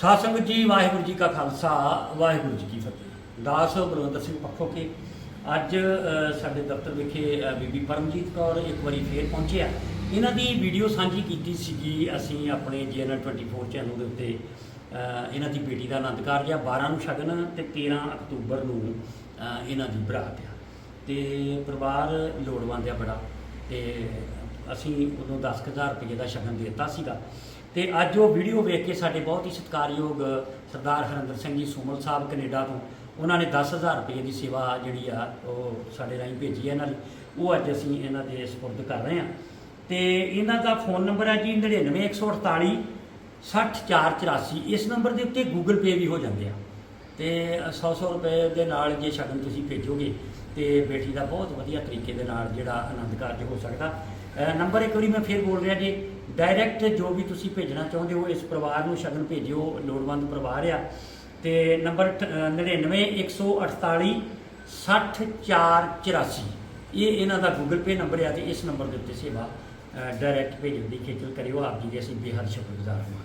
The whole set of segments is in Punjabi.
ਸਾਧ ਜੀ, ਵਾਹਿਗੁਰੂ ਜੀ ਕਾ ਖਾਲਸਾ, ਵਾਹਿਗੁਰੂ ਜੀ ਕੀ ਫਤਿਹ। ਦਾਸ ਬਲਵੰਤ ਸਿੰਘ ਪੱਖੋ ਕੇ ਅੱਜ ਸਾਡੇ ਦਫ਼ਤਰ ਵਿਖੇ ਬੀਬੀ ਪਰਮਜੀਤ ਕੌਰ ਇੱਕ ਵਾਰੀ ਫੇਰ ਪਹੁੰਚਿਆ। ਇਹਨਾਂ ਦੀ ਵੀਡੀਓ ਸਾਂਝੀ ਕੀਤੀ ਸੀਗੀ ਅਸੀਂ ਆਪਣੇ ਜੀਐਨਐਲ 24 ਚੈਨਲ ਦੇ ਉੱਤੇ। ਇਹਨਾਂ ਦੀ ਬੇਟੀ ਦਾ ਆਨੰਦ ਕਾਰਜ ਆ 12 ਨੂੰ ਸ਼ਗਨ ਤੇ 13 ਅਕਤੂਬਰ ਨੂੰ ਇਹਨਾਂ ਦੀ ਬਰਾਤ ਆ। ਤੇ ਪਰਿਵਾਰ ਲੋੜਵੰਦ ਆ ਬੜਾ, ਤੇ ਅਸੀਂ ਉਦੋਂ 10000 ਰੁਪਏ ਦਾ ਸ਼ਗਨ ਦਿੱਤਾ ਸੀਗਾ। ਤੇ ਅੱਜ ਉਹ ਵੀਡੀਓ ਵੇਖ ਕੇ ਸਾਡੇ ਬਹੁਤ ਹੀ ਸਤਿਕਾਰਯੋਗ ਸਰਦਾਰ ਹਰਿੰਦਰ ਸਿੰਘ ਜੀ ਸੋਮਲ ਸਾਹਿਬ ਕੈਨੇਡਾ ਤੋਂ, ਉਹਨਾਂ ਨੇ 10000 ਰੁਪਏ ਦੀ ਸੇਵਾ ਜਿਹੜੀ ਆ, ਉਹ ਸਾਡੇ ਰਾਹੀਂ ਭੇਜੀ ਹੈ ਇਹਨਾਂ ਦੀ। ਉਹ ਅੱਜ ਅਸੀਂ ਇਹਨਾਂ ਦੇ ਸਪੁਰਦ ਕਰ ਰਹੇ ਹਾਂ। ਤੇ ਇਹਨਾਂ ਦਾ ਫੋਨ ਨੰਬਰ ਹੈ ਜੀ 99148 60484 ਇਸ ਨੰਬਰ ਦੇ ਉੱਤੇ ਗੂਗਲ ਪੇ ਵੀ ਹੋ ਜਾਂਦੇ ਆ। ਤੇ 100-100 ਰੁਪਏ ਦੇ ਨਾਲ ਜੇ ਸ਼ਗਨ ਤੁਸੀਂ ਭੇਜੋਗੇ, ਤੇ ਬੇਟੀ ਦਾ ਬਹੁਤ ਵਧੀਆ ਤਰੀਕੇ ਦੇ ਨਾਲ ਜਿਹੜਾ ਆਨੰਦ ਕਾਰਜ ਹੋ ਸਕਦਾ। ਨੰਬਰ ਇੱਕ ਵਾਰੀ ਮੈਂ ਫੇਰ ਬੋਲ ਰਿਹਾ ਜੀ ਡਾਇਰੈਕਟ ਜੋ ਵੀ ਤੁਸੀਂ ਭੇਜਣਾ ਚਾਹੁੰਦੇ ਹੋ ਇਸ ਪਰਿਵਾਰ ਨੂੰ ਸ਼ਗਨ ਭੇਜਿਓ ਲੋੜਵੰਦ ਪਰਿਵਾਰ ਆ। ਤੇ ਨੰਬਰ 99148 60484 ਇਹ ਇਹਨਾਂ ਦਾ ਗੂਗਲ ਪੇ ਨੰਬਰ ਆ ਤੇ ਇਸ ਨੰਬਰ ਦੇ ਉੱਤੇ ਸੇਵਾ ਡਾਇਰੈਕਟ ਭੇਜਣ ਦੀ ਖੇਚਲ ਕਰਿਓ। ਆਪ ਜੀ ਦੇ ਅਸੀਂ ਬੇਹੱਦ ਸ਼ੁਕਰਗੁਜ਼ਾਰ ਹਾਂ।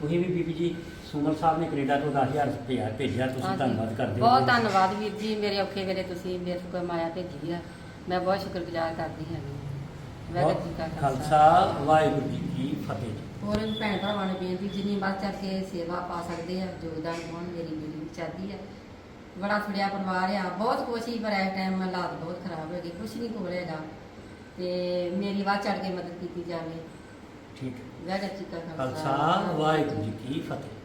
ਤੁਸੀਂ ਵੀ ਬੀਬੀ ਜੀ ਸੁਮਨ ਸਾਹਿਬ ਨੇ ਕੈਨੇਡਾ ਤੋਂ 10000 ਰੁਪਏ ਭੇਜਿਆ ਤੁਸੀਂ। ਧੰਨਵਾਦ ਕਰਦੇ ਹੋ। ਬਹੁਤ ਧੰਨਵਾਦ ਵੀਰ ਜੀ। ਮੇਰੇ ਔਖੇ ਵੇਲੇ ਤੁਸੀਂ ਮੇਰੇ ਕੋਲ ਮਾਇਆ ਭੇਜੀ ਆ। ਮੈਂ ਬਹੁਤ ਸ਼ੁਕਰਗੁਜ਼ਾਰ ਕਰਦੀ ਹਾਂ। ਵਾਹਿਗੁਰੂ ਜੀ ਕਾ ਖਾਲਸਾ। ਵਾਹਿਗੁਰੂ ਜੀ ਕੀ ਫਤਿਹ। ਹੋਰ ਭੈਣ ਭਰਾਵਾਂ ਨੂੰ ਬੇਨਤੀ ਜਿੰਨੀ ਵੱਧ ਚੜ ਕੇ ਸੇਵਾ ਪਾ ਸਕਦੇ ਆ ਯੋਗਦਾਨ ਪਾਉਣ ਮੇਰੀ ਬੇਟੀ ਚਾਹਦੀ ਆ। ਬੜਾ ਫੜਿਆ ਪਰਿਵਾਰ ਆ ਬਹੁਤ ਕੋਸ਼ਿਸ਼ ਪਰ ਇਸ ਟਾਈਮ ਹਾਲਾਤ ਬਹੁਤ ਖਰਾਬ ਹੋ ਗਏ ਕੁਛ ਨਹੀਂ ਕੋਲ ਹੈਗਾ। ਤੇ ਮੇਰੀ ਵੱਧ ਚੜ ਕੇ ਮਦਦ ਕੀਤੀ ਜਾਵੇ। ਠੀਕ ਹੈ। ਵਾਹਿਗੁਰੂ ਜੀ ਕਾ ਖਾਲਸਾ ਵਾਹਿਗੁਰੂ ਜੀ ਕੀ ਫਤਿਹ।